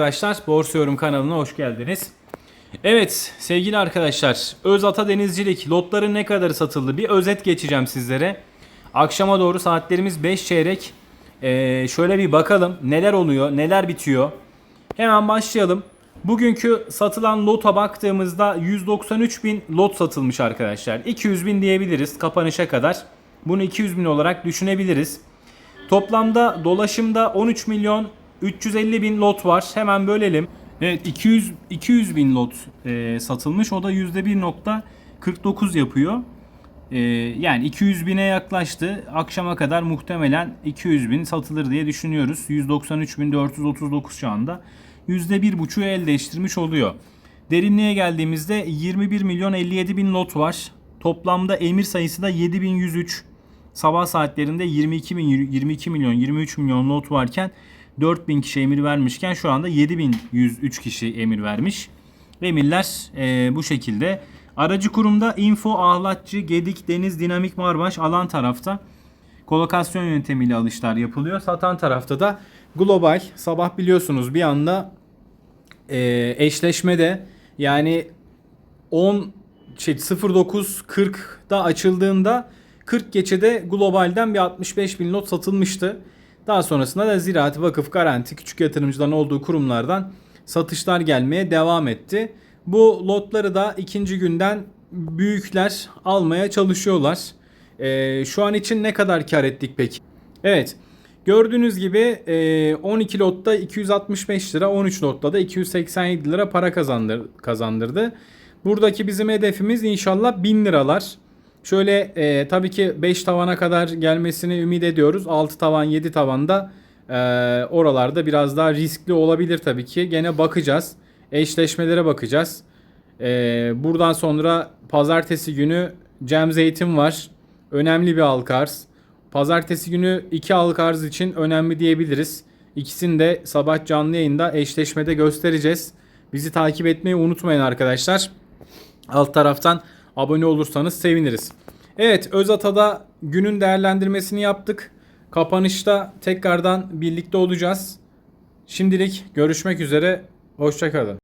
Arkadaşlar Borsa Yorum kanalına hoş geldiniz. Evet sevgili arkadaşlar Özata Denizcilik lotların ne kadar satıldı bir özet geçeceğim sizlere. Akşama doğru saatlerimiz 5 çeyrek. Ee, şöyle bir bakalım neler oluyor neler bitiyor. Hemen başlayalım. Bugünkü satılan lota baktığımızda 193 bin lot satılmış arkadaşlar. 200 bin diyebiliriz kapanışa kadar. Bunu 200 bin olarak düşünebiliriz. Toplamda dolaşımda 13 milyon 350 bin lot var. Hemen bölelim. Evet 200 200 bin lot e, satılmış. O da %1.49 yapıyor. E, yani 200 bine yaklaştı. Akşama kadar muhtemelen 200 bin satılır diye düşünüyoruz. 193.439 şu anda. %1.5'u el değiştirmiş oluyor. Derinliğe geldiğimizde 21 milyon 57 bin lot var. Toplamda emir sayısı da 7103. Sabah saatlerinde 22 bin 22 milyon 23 milyon lot varken 4000 kişi emir vermişken şu anda 7103 kişi emir vermiş. Emirler e, bu şekilde. Aracı kurumda Info, Ahlatçı, Gedik, Deniz, Dinamik, Marbaş alan tarafta kolokasyon yöntemiyle alışlar yapılıyor. Satan tarafta da global sabah biliyorsunuz bir anda e, eşleşmede yani 10 şey 09.40'da açıldığında 40 geçede globalden bir 65 bin lot satılmıştı. Daha sonrasında da Ziraat, Vakıf, Garanti, küçük yatırımcıların olduğu kurumlardan satışlar gelmeye devam etti. Bu lotları da ikinci günden büyükler almaya çalışıyorlar. Ee, şu an için ne kadar kar ettik peki? Evet. Gördüğünüz gibi e, 12 lotta 265 lira, 13 lotta da 287 lira para kazandır, kazandırdı. Buradaki bizim hedefimiz inşallah 1000 liralar. Şöyle e, tabii ki 5 tavana kadar gelmesini ümit ediyoruz. 6 tavan 7 tavanda e, oralarda biraz daha riskli olabilir tabii ki. Gene bakacağız. Eşleşmelere bakacağız. E, buradan sonra pazartesi günü Cem Zeytin var. Önemli bir halka arz. Pazartesi günü iki halka arz için önemli diyebiliriz. İkisini de sabah canlı yayında eşleşmede göstereceğiz. Bizi takip etmeyi unutmayın arkadaşlar. Alt taraftan abone olursanız seviniriz. Evet Özata'da günün değerlendirmesini yaptık. Kapanışta tekrardan birlikte olacağız. Şimdilik görüşmek üzere. Hoşçakalın.